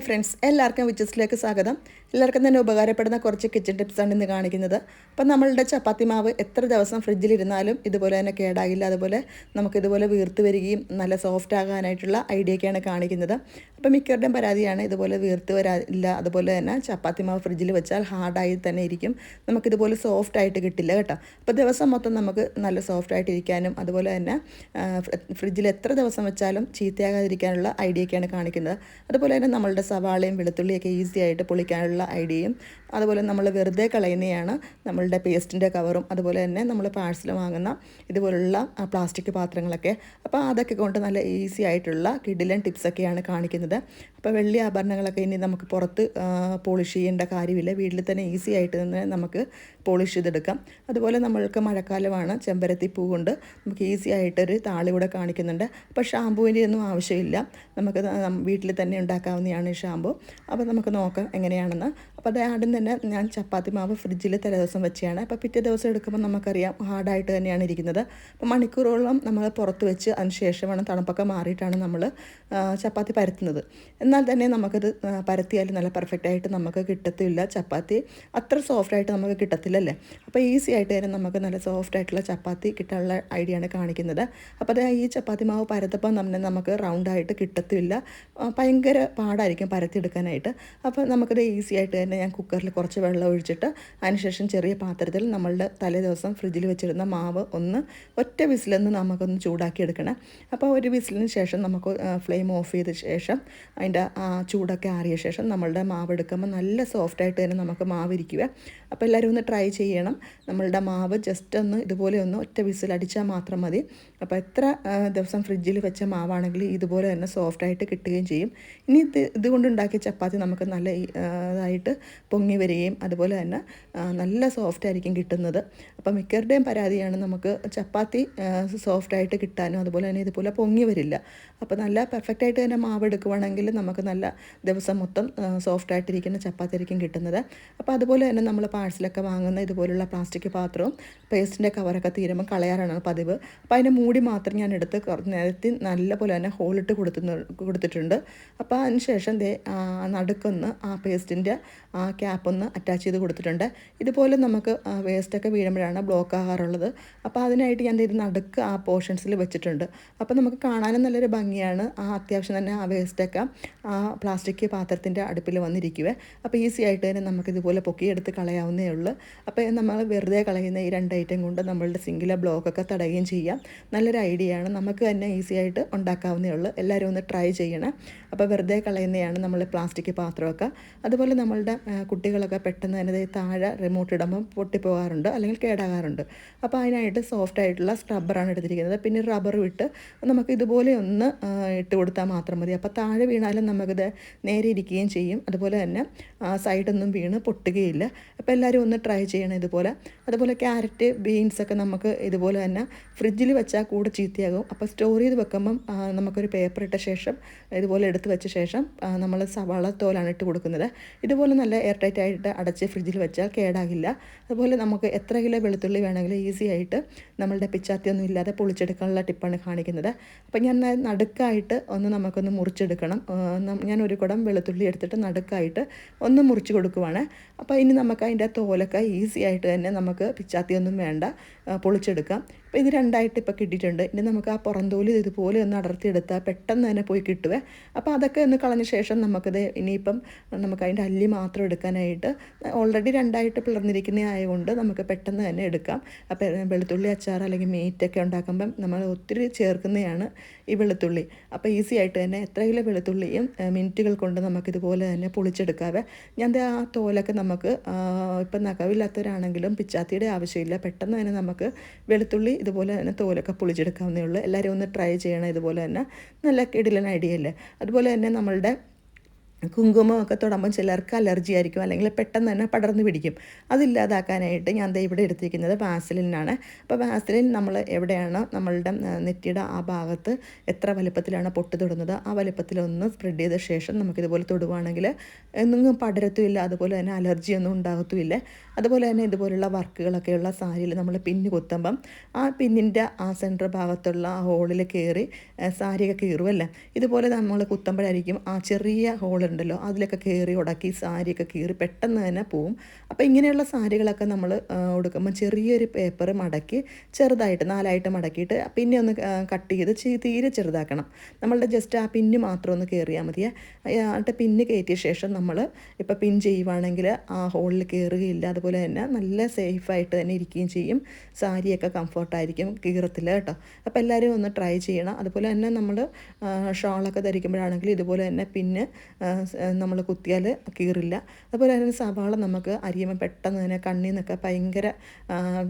Hi friends എല്ലാവർക്കും വിച്ചസിലേക്ക് സ്വാഗതം. എല്ലാവർക്കും തന്നെ ഉപകാരപ്പെടുന്ന കുറച്ച് കിച്ചൺ ടിപ്സാണ് ഇന്ന് കാണിക്കുന്നത്. അപ്പം നമ്മളുടെ ചപ്പാത്തി മാവ് എത്ര ദിവസം ഫ്രിഡ്ജിലിരുന്നാലും ഇതുപോലെ തന്നെ കേടാകില്ല അതുപോലെ നമുക്കിതുപോലെ വീർത്ത് വരികയും നല്ല സോഫ്റ്റ് ആകാനായിട്ടുള്ള ഐഡിയയൊക്കെയാണ് കാണിക്കുന്നത്. അപ്പം മിക്കവരുടെയും പരാതിയാണ് ഇതുപോലെ വീർത്ത് വരാറില്ല. അതുപോലെ തന്നെ ചപ്പാത്തി മാവ് ഫ്രിഡ്ജിൽ വെച്ചാൽ ഹാർഡായി തന്നെ ഇരിക്കും. നമുക്കിതുപോലെ സോഫ്റ്റ് ആയിട്ട് കിട്ടില്ല കേട്ടോ. അപ്പോൾ ദിവസം മൊത്തം നമുക്ക് നല്ല സോഫ്റ്റ് ആയിട്ട് ഇരിക്കാനും അതുപോലെ തന്നെ ഫ്രിഡ്ജിൽ എത്ര ദിവസം വെച്ചാലും ചീത്തയാകാതിരിക്കാനുള്ള ഐഡിയയൊക്കെയാണ് കാണിക്കുന്നത്. അതുപോലെ തന്നെ നമ്മളുടെ സവാളയും വെളുത്തുള്ളിയൊക്കെ ഈസി ആയിട്ട് പൊളിക്കാനുള്ള ഐഡിയയും അതുപോലെ നമ്മൾ വെറുതെ കളയുന്നതാണ് നമ്മളുടെ പേസ്റ്റിന്റെ കവറും അതുപോലെ തന്നെ നമ്മൾ പാഴ്സൽ വാങ്ങുന്ന ഇതുപോലുള്ള പ്ലാസ്റ്റിക് പാത്രങ്ങളൊക്കെ. അപ്പോൾ അതൊക്കെ കൊണ്ട് നല്ല ഈസി ആയിട്ടുള്ള കിഡിലൻ ടിപ്സൊക്കെയാണ് കാണിക്കുന്നത്. അപ്പോൾ വെള്ളി ആഭരണങ്ങളൊക്കെ ഇനി നമുക്ക് പുറത്ത് പോളിഷ് ചെയ്യേണ്ട കാര്യമില്ല. വീട്ടിൽ തന്നെ ഈസി ആയിട്ട് തന്നെ നമുക്ക് പോളിഷ് ചെയ്തെടുക്കാം. അതുപോലെ നമ്മൾക്ക് മഴക്കാലമാണ്. ചെമ്പരത്തി പൂ കൊണ്ട് നമുക്ക് ഈസി ആയിട്ടൊരു താളി കൂടെ കാണിക്കുന്നുണ്ട്. അപ്പോൾ ഷാമ്പുവിന്റെ ഒന്നും ആവശ്യമില്ല. നമുക്ക് വീട്ടിൽ തന്നെ ഉണ്ടാക്കാവുന്നതാണ് ഈ ഷാമ്പു. അപ്പോൾ നമുക്ക് നോക്കാം എങ്ങനെയാണെന്ന്. അപ്പോൾ അത് ആദ്യം തന്നെ ഞാൻ ചപ്പാത്തി മാവ് ഫ്രിഡ്ജിൽ തലേ ദിവസം വെച്ചാണ് അപ്പോൾ പിറ്റേ ദിവസം എടുക്കുമ്പോൾ നമുക്കറിയാം ഹാർഡായിട്ട് തന്നെയാണ് ഇരിക്കുന്നത്. അപ്പോൾ മണിക്കൂറോളം നമ്മൾ പുറത്ത് വെച്ച് അതിന് ശേഷമാണ് തണുപ്പൊക്കെ മാറിയിട്ടാണ് നമ്മൾ ചപ്പാത്തി പരത്തുന്നത്. എന്നാൽ തന്നെ നമുക്കത് പരത്തിയാൽ നല്ല പെർഫെക്റ്റായിട്ട് നമുക്ക് കിട്ടത്തില്ല ചപ്പാത്തി. അത്ര സോഫ്റ്റായിട്ട് നമുക്ക് നമുക്ക് കിട്ടത്തില്ലല്ലേ അപ്പോൾ ഈസി ആയിട്ട് തന്നെ നമുക്ക് നല്ല സോഫ്റ്റ് ആയിട്ടുള്ള ചപ്പാത്തി കിട്ടാനുള്ള ഐഡിയ ആണ് കാണിക്കുന്നത്. അപ്പോൾ അത് ഈ ചപ്പാത്തി മാവ് പരത്തപ്പം തന്നെ നമുക്ക് റൗണ്ടായിട്ട് കിട്ടത്തില്ല. ഭയങ്കര പാടായിരിക്കും പരത്തിയെടുക്കാനായിട്ട്. അപ്പോൾ നമുക്കത് ഈസി ആയിട്ട് തന്നെ ഞാൻ കുക്കറിൽ കുറച്ച് വെള്ളം ഒഴിച്ചിട്ട് അതിനുശേഷം ചെറിയ പാത്രത്തിൽ നമ്മളുടെ തലേ ദിവസം ഫ്രിഡ്ജിൽ വെച്ചിരുന്ന മാവ് ഒന്ന് ഒറ്റ വിസിലൊന്ന് നമുക്കൊന്ന് ചൂടാക്കി എടുക്കണം. അപ്പോൾ ഒരു വിസിലിന് ശേഷം നമുക്ക് ഫ്ലെയിം ഓഫ് ചെയ്ത ശേഷം അതിന്റെ ചൂടൊക്കെ ആറിയ ശേഷം നമ്മളുടെ മാവ് എടുക്കുമ്പോൾ നല്ല സോഫ്റ്റായിട്ട് തന്നെ നമുക്ക് മാവ് ഇരിക്കുക അപ്പോൾ എല്ലാവരും ഒന്ന് ട്രൈ ചെയ്യണം. നമ്മളുടെ മാവ് ജസ്റ്റ് ഒന്ന് ഇതുപോലെ ഒന്ന് ഒറ്റ വിസിൽ അടിച്ചാൽ മാത്രം മതി. അപ്പോൾ എത്ര ദിവസം ഫ്രിഡ്ജിൽ വെച്ച മാവാണെങ്കിൽ ഇതുപോലെ തന്നെ സോഫ്റ്റായിട്ട് കിട്ടുകയും ചെയ്യും. ഇനി ഇത് ഇതുകൊണ്ടുണ്ടാക്കിയ ചപ്പാത്തി നമുക്ക് നല്ല ഇതായിട്ട് പൊങ്ങി വരികയും അതുപോലെ തന്നെ നല്ല സോഫ്റ്റ് ആയിരിക്കും കിട്ടുന്നത്. അപ്പോൾ മിക്കവരുടെയും പരാതിയാണ് നമുക്ക് ചപ്പാത്തി സോഫ്റ്റായിട്ട് കിട്ടാനും അതുപോലെ തന്നെ ഇതുപോലെ പൊങ്ങി വരില്ല. അപ്പോൾ നല്ല പെർഫെക്റ്റ് ആയിട്ട് തന്നെ മാവ് എടുക്കുവാണെങ്കിൽ നമുക്ക് നല്ല ദിവസം മൊത്തം സോഫ്റ്റ് ആയിട്ടിരിക്കുന്ന ചപ്പാത്തി ആയിരിക്കും കിട്ടുന്നത്. അപ്പോൾ അതുപോലെ തന്നെ നമ്മൾ പാഴ്സലൊക്കെ വാങ്ങുന്ന ഇതുപോലുള്ള പ്ലാസ്റ്റിക് പാത്രവും പേസ്റ്റിന്റെ കവറൊക്കെ തീരുമ്പോൾ കളയാറാണ് പതിവ്. അപ്പോൾ അതിന്റെ മൂടി മാത്രം ഞാൻ എടുത്ത് നിരത്തി നല്ലപോലെ തന്നെ ഹോളിട്ട് കൊടുത്തു കൊടുത്തിട്ടുണ്ട്. അപ്പോൾ അതിന് ശേഷം ദേ നടുക്കൊന്ന് ആ പേസ്റ്റിന്റെ ആ ക്യാപ്പ് ഒന്ന് അറ്റാച്ച് ചെയ്ത് കൊടുത്തിട്ടുണ്ട്. ഇതുപോലെ നമുക്ക് വേസ്റ്റൊക്കെ വീഴുമ്പോഴാണ് ബ്ലോക്ക് ആകാറുള്ളത്. അപ്പോൾ അതിനായിട്ട് ഞാൻ ഇത് നടുക്ക് ആ പോർഷൻസിൽ വെച്ചിട്ടുണ്ട്. അപ്പോൾ നമുക്ക് കാണാനും നല്ലൊരു ഭംഗിയാണ് ആ അത്യാവശ്യം തന്നെ ആ വേസ്റ്റൊക്കെ ആ പ്ലാസ്റ്റിക് പാത്രത്തിന്റെ അടുപ്പിൽ വന്നിരിക്കുക അപ്പോൾ ഈസി ആയിട്ട് തന്നെ നമുക്കിതുപോലെ പൊക്കിയെടുത്ത് കളയാവുന്നേ ഉള്ളൂ. അപ്പോൾ നമ്മൾ വെറുതെ കളയുന്ന ഈ രണ്ട് ഐറ്റം കൊണ്ട് നമ്മളുടെ സിംഗിലെ ബ്ലോക്കൊക്കെ തടയുകയും ചെയ്യാം. നല്ലൊരു ഐഡിയ ആണ്. നമുക്ക് തന്നെ ഈസി ആയിട്ട് ഉണ്ടാക്കാവുന്നേ ഉള്ളൂ. എല്ലാവരും ഒന്ന് ട്രൈ ചെയ്യണം. അപ്പോൾ വെറുതെ കളയുന്നതാണ് നമ്മൾ പ്ലാസ്റ്റിക് പാത്രമൊക്കെ. അതുപോലെ നമ്മളുടെ കുട്ടികളൊക്കെ പെട്ടെന്ന് തന്നെ താഴെ റിമോട്ട് ഇടുമ്പം പൊട്ടിപ്പോകാറുണ്ട് അല്ലെങ്കിൽ കേടാകാറുണ്ട്. അപ്പോൾ അതിനായിട്ട് സോഫ്റ്റ് ആയിട്ടുള്ള സ്ക്രബ്ബറാണ് എടുത്തിരിക്കുന്നത്. പിന്നെ റബ്ബർ വിട്ട് നമുക്ക് ഇതുപോലെ ഒന്ന് ഇട്ട് കൊടുത്താൽ മാത്രം മതി. അപ്പോൾ താഴെ വീണാലും നമുക്കിത് നേരെ ഇരിക്കുകയും ചെയ്യും. അതുപോലെ തന്നെ സൈഡൊന്നും വീണ് പൊട്ടുകയില്ല. അപ്പോൾ എല്ലാവരും ഒന്ന് ട്രൈ ചെയ്യണം ഇതുപോലെ. അതുപോലെ ക്യാരറ്റ് ബീൻസൊക്കെ നമുക്ക് ഇതുപോലെ തന്നെ ഫ്രിഡ്ജിൽ വെച്ചാൽ കൂടെ ചീത്തയാകും. അപ്പോൾ സ്റ്റോർ ചെയ്ത് വെക്കുമ്പം നമുക്കൊരു പേപ്പർ ഇട്ട ശേഷം ഇതുപോലെ എടുത്ത് വെച്ച ശേഷം നമ്മൾ സവാള തോലാണ് ഇട്ട് കൊടുക്കുന്നത്. ഇതുപോലെ നല്ല എയർ ടൈറ്റ് ആയിട്ട് അടച്ച് ഫ്രിഡ്ജിൽ വെച്ചാൽ കേടാകില്ല. അതുപോലെ നമുക്ക് എത്ര കിലോ വെളുത്തുള്ളി വേണമെങ്കിലും ഈസി ആയിട്ട് നമ്മളുടെ പിച്ചാത്തിയൊന്നും ഇല്ലാതെ പൊളിച്ചെടുക്കാനുള്ള ടിപ്പാണ് കാണിക്കുന്നത്. അപ്പോൾ ഞാൻ നടുക്കായിട്ട് ഒന്ന് നമുക്കൊന്ന് മുറിച്ചെടുക്കണം. ഞാൻ ഒരു കുടം വെളുത്തുള്ളി എടുത്തിട്ട് നടുക്കായിട്ട് ഒന്ന് മുറിച്ച് കൊടുക്കുവാണ്. അപ്പോൾ ഇനി നമുക്ക് അതിന്റെ തോലൊക്കെ ഈസി ആയിട്ട് തന്നെ നമുക്ക് പിച്ചാത്തിയൊന്നും വേണ്ട. പൊളിച്ചെടുക്കാം. അപ്പോൾ ഇത് രണ്ടായിട്ട് ഇപ്പോൾ കിട്ടിയിട്ടുണ്ട്. ഇനി നമുക്ക് ആ പുറന്തോൽ ഇതുപോലെ ഒന്ന് അടർത്തിയെടുത്താൽ പെട്ടെന്ന് തന്നെ പോയി കിട്ടുവേ. അപ്പോൾ അതൊക്കെ ഒന്ന് കളഞ്ഞ ശേഷം നമുക്കത് ഇനിയിപ്പം നമുക്ക് അതിന്റെ അല്ലി മാത്രം എടുക്കാനായിട്ട് ഓൾറെഡി രണ്ടായിട്ട് പിളർന്നിരിക്കുന്ന ആയതുകൊണ്ട് നമുക്ക് പെട്ടെന്ന് തന്നെ എടുക്കാം. അപ്പോൾ വെളുത്തുള്ളി അച്ചാർ അല്ലെങ്കിൽ മീറ്റൊക്കെ ഉണ്ടാക്കുമ്പം നമ്മൾ ഒത്തിരി ചേർക്കുന്നതാണ് ഈ വെളുത്തുള്ളി. അപ്പോൾ ഈസി ആയിട്ട് തന്നെ എത്ര കിലോ വെളുത്തുള്ളിയും മിനിറ്റുകൾ കൊണ്ട് നമുക്കിതുപോലെ തന്നെ പൊളിച്ചെടുക്കാവേ. ഞാൻ ആ തോലൊക്കെ നമുക്ക് ഇപ്പം നഖവില്ലാത്തവരാണെങ്കിലും പിച്ചാത്തിയുടെ ആവശ്യമില്ല. പെട്ടെന്ന് തന്നെ നമുക്ക് വെളുത്തുള്ളി ഇതുപോലെ തന്നെ തോലൊക്കെ പൊളിച്ചെടുക്കാവുന്നേ ഉള്ളൂ. എല്ലാവരും ഒന്ന് ട്രൈ ചെയ്യണം. ഇതുപോലെ തന്നെ നല്ല കിടിലൻ ഐഡിയ അല്ലേ? അതുപോലെ തന്നെ നമ്മളുടെ കുങ്കുമമൊക്കെ തൊടുമ്പം ചിലർക്ക് അലർജി ആയിരിക്കും അല്ലെങ്കിൽ പെട്ടെന്ന് തന്നെ പടർന്നു പിടിക്കും. അതില്ലാതാക്കാനായിട്ട് ഞാൻ ദേ ഇവിടെ എടുത്തിരിക്കുന്നത് വാസലിനാണ്. അപ്പോൾ വാസലിൻ നമ്മൾ എവിടെയാണോ നമ്മളുടെ നെറ്റിയുടെ ആ ഭാഗത്ത് എത്ര വലുപ്പത്തിലാണ് പൊട്ട് തൊടുന്നത് ആ വലുപ്പത്തിലൊന്ന് സ്പ്രെഡ് ചെയ്ത ശേഷം നമുക്കിതുപോലെ തൊടുവാണെങ്കിൽ എന്നും പടരത്തുമില്ല അതുപോലെ തന്നെ അലർജിയൊന്നും ഉണ്ടാകത്തുമില്ല. അതുപോലെ തന്നെ ഇതുപോലുള്ള വർക്കുകളൊക്കെയുള്ള സാരിയിൽ നമ്മൾ പിന്ന് കുത്തുമ്പം ആ പിന്നിന്റെ ആ സെന്റർ ഭാഗത്തുള്ള ആ ഹോളിൽ കയറി സാരിയൊക്കെ കീറുമല്ലേ ഇതുപോലെ നമ്മൾ കുത്തുമ്പോഴായിരിക്കും ആ ചെറിയ ഹോൾ ഉണ്ടല്ലോ. അതിലൊക്കെ കയറി ഉടക്കി സാരിയൊക്കെ കീറി പെട്ടെന്ന് തന്നെ പോവും. അപ്പോൾ ഇങ്ങനെയുള്ള സാരികളൊക്കെ നമ്മൾ ഉടുക്കുമ്പോൾ ചെറിയൊരു പേപ്പർ മടക്കി ചെറുതായിട്ട് നാലായിട്ട് മടക്കിയിട്ട് പിന്നെ ഒന്ന് കട്ട് ചെയ്ത് തീരെ ചെറുതാക്കണം. നമ്മളുടെ ജസ്റ്റ് ആ പിന്ന് മാത്രം ഒന്ന് കയറിയാൽ മതിയേ. എന്നിട്ട് പിന്ന് കയറ്റിയ ശേഷം നമ്മൾ ഇപ്പോൾ പിൻ ചെയ്യുവാണെങ്കിൽ ആ ഹോളിൽ കയറുകയില്ല. അതുപോലെ തന്നെ നല്ല സേഫായിട്ട് തന്നെ ഇരിക്കുകയും ചെയ്യും. സാരിയൊക്കെ കംഫർട്ടായിരിക്കും കീറത്തില്ല കേട്ടോ. അപ്പോൾ എല്ലാവരും ഒന്ന് ട്രൈ ചെയ്യണം. അതുപോലെ തന്നെ നമ്മൾ ഷോളൊക്കെ ധരിക്കുമ്പോഴാണെങ്കിൽ ഇതുപോലെ തന്നെ പിന്നെ നമ്മൾ കുത്തിയാൽ കീറില്ല. അതുപോലെ തന്നെ സവാള നമുക്ക് അരിയുമ്പോൾ പെട്ടെന്ന് തന്നെ കണ്ണിൽ നിന്നൊക്കെ ഭയങ്കര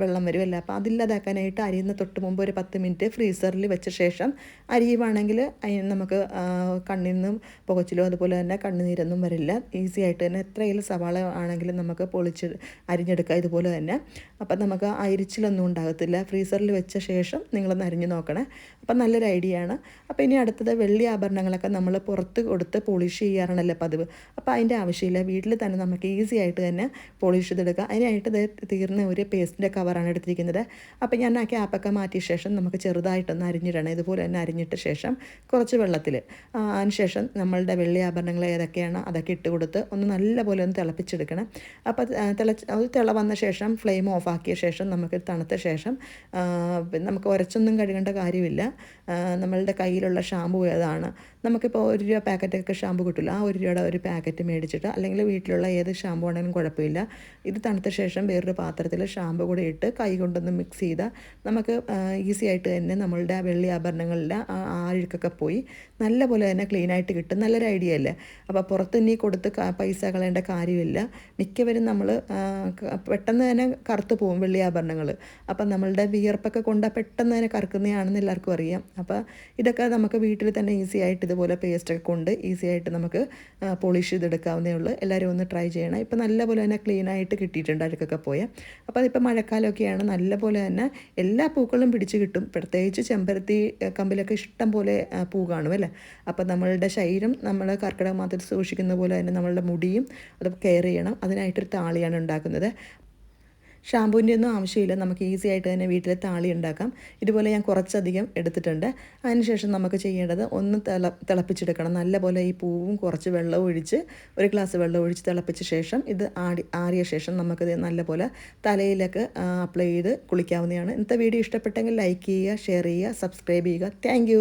വെള്ളം വരുമല്ലോ അപ്പോൾ അതില്ലാതാക്കാനായിട്ട് അരിയുന്ന തൊട്ട് മുമ്പ് ഒരു പത്ത് മിനിറ്റ് ഫ്രീസറിൽ വെച്ച ശേഷം അരിയുവാണെങ്കിൽ അതിന് നമുക്ക് കണ്ണിൽ നിന്നും പുകച്ചിലോ അതുപോലെ തന്നെ കണ്ണുനീരൊന്നും വരില്ല. ഈസി ആയിട്ട് തന്നെ എത്രയും സവാള ആണെങ്കിലും നമുക്ക് പൊളിച്ച് അരിഞ്ഞെടുക്കാം ഇതുപോലെ തന്നെ. അപ്പം നമുക്ക് അരിച്ചിലൊന്നും ഉണ്ടാകത്തില്ല. ഫ്രീസറിൽ വെച്ച ശേഷം നിങ്ങളൊന്ന് അരിഞ്ഞ് നോക്കണേ. അപ്പം നല്ലൊരു ഐഡിയ ആണ് അപ്പോൾ ഇനി അടുത്തത് വെള്ളി ആഭരണങ്ങളൊക്കെ നമ്മൾ പുറത്ത് കൊടുത്ത് പോളിഷ് ചെയ്യാറാണല്ലോ പതിവ്. അപ്പോൾ അതിന്റെ ആവശ്യമില്ല. വീട്ടിൽ തന്നെ നമുക്ക് ഈസി ആയിട്ട് തന്നെ പോളിഷ് ചെയ്തെടുക്കാം. അതിനായിട്ട് തീർന്ന ഒരു പേസ്റ്റിന്റെ കവറാണ് എടുത്തിരിക്കുന്നത്. അപ്പോൾ ഞാൻ ആ ക്യാപ്പൊക്കെ മാറ്റിയ ശേഷം നമുക്ക് ചെറുതായിട്ടൊന്ന് അരിഞ്ഞിടണം. ഇതുപോലെ തന്നെ അരിഞ്ഞിട്ട ശേഷം കുറച്ച് വെള്ളത്തിൽ അതിന് ശേഷം നമ്മളുടെ വെള്ളി ആഭരണങ്ങൾ ഏതൊക്കെയാണ് അതൊക്കെ ഇട്ട് കൊടുത്ത് ഒന്ന് നല്ലപോലെ ഒന്ന് തിളപ്പിച്ചെടുക്കണം. അപ്പോൾ തിളച്ച് അത് തിള വന്ന ശേഷം ഫ്ലെയിം ഓഫാക്കിയ ശേഷം നമുക്ക് തണുത്ത ശേഷം നമുക്ക് ഒരച്ചൊന്നും കഴുകേണ്ട കാര്യമില്ല. നമ്മളുടെ കയ്യിലുള്ള ഷാമ്പു ഏതാണ്? നമുക്കിപ്പോൾ ഒരു രൂപ പാക്കറ്റൊക്കെ ഷാമ്പു കിട്ടില്ല. ആ ഒരു രൂപയുടെ ഒരു പാക്കറ്റ് മേടിച്ചിട്ട് അല്ലെങ്കിൽ വീട്ടിലുള്ള ഏത് ഷാമ്പു ആണെങ്കിലും കുഴപ്പമില്ല. ഇത് തണുത്ത ശേഷം വേറൊരു പാത്രത്തിൽ ഷാമ്പു കൂടെ ഇട്ട് കൈ കൊണ്ടൊന്ന് മിക്സ് ചെയ്താൽ നമുക്ക് ഈസി ആയിട്ട് തന്നെ നമ്മളുടെ വെള്ളി ആഭരണങ്ങളിലെ ആ ആഴുക്കൊക്കെ പോയി നല്ല പോലെ തന്നെ ക്ലീൻ ആയിട്ട് കിട്ടും. നല്ലൊരു ഐഡിയ അല്ലേ? അപ്പോൾ പുറത്ത് ഇനി കൊടുത്ത് പൈസ കളയേണ്ട കാര്യമില്ല. മിക്കവരും നമ്മൾ പെട്ടെന്ന് തന്നെ കറുത്ത് പോകും വെള്ളി ആഭരണങ്ങൾ അപ്പം നമ്മളുടെ വിയർപ്പൊക്കെ കൊണ്ട് പെട്ടെന്ന് തന്നെ കറുക്കുന്നതാണെന്ന് എല്ലാവർക്കും അറിയാം. അപ്പോൾ ഇതൊക്കെ നമുക്ക് വീട്ടിൽ തന്നെ ഈസി ആയിട്ട് ഇതുപോലെ പേസ്റ്റൊക്കെ കൊണ്ട് ഈസി ആയിട്ട് നമുക്ക് പോളിഷ് ചെയ്തെടുക്കാവുന്നേ ഉള്ളൂ. എല്ലാവരും ഒന്ന് ട്രൈ ചെയ്യണം. ഇപ്പം നല്ലപോലെ തന്നെ ക്ലീൻ ആയിട്ട് കിട്ടിയിട്ടുണ്ട് അഴുക്കൊക്കെ പോയ. അപ്പോൾ അതിപ്പോൾ മഴക്കാലമൊക്കെയാണ്. നല്ലപോലെ തന്നെ എല്ലാ പൂക്കളും പിടിച്ച് കിട്ടും. പ്രത്യേകിച്ച് ചെമ്പരത്തി കമ്പിലൊക്കെ ഇഷ്ടം പോലെ പൂ കാണും അല്ലേ? അപ്പോൾ നമ്മളുടെ ശരീരം നമ്മൾ കർക്കിടക മാസത്തിൽ സൂക്ഷിക്കുന്ന പോലെ തന്നെ നമ്മളുടെ മുടിയും അത് കെയർ ചെയ്യണം. അതിനായിട്ടൊരു താളിയാണ് ഉണ്ടാക്കുന്നത്. ഷാമ്പൂവിന്റെ ഒന്നും ആവശ്യമില്ല. നമുക്ക് ഈസി ആയിട്ട് തന്നെ വീട്ടിൽ താളി ഉണ്ടാക്കാം. ഇതുപോലെ ഞാൻ കുറച്ചധികം എടുത്തിട്ടുണ്ട്. അതിനുശേഷം നമുക്ക് ചെയ്യേണ്ടത് ഒന്ന് തിള തിളപ്പിച്ചെടുക്കണം. നല്ലപോലെ ഈ പൂവും കുറച്ച് വെള്ളവും ഒഴിച്ച് ഒരു ഗ്ലാസ് വെള്ളം ഒഴിച്ച് തിളപ്പിച്ച ശേഷം ഇത് ആടി ആറിയ ശേഷം നമുക്കിത് നല്ലപോലെ തലയിലൊക്കെ അപ്ലൈ ചെയ്ത് കുളിക്കാവുന്നതാണ്. ഇന്നത്തെ വീഡിയോ ഇഷ്ടപ്പെട്ടെങ്കിൽ ലൈക്ക് ചെയ്യുക ഷെയർ ചെയ്യുക സബ്സ്ക്രൈബ് ചെയ്യുക. താങ്ക്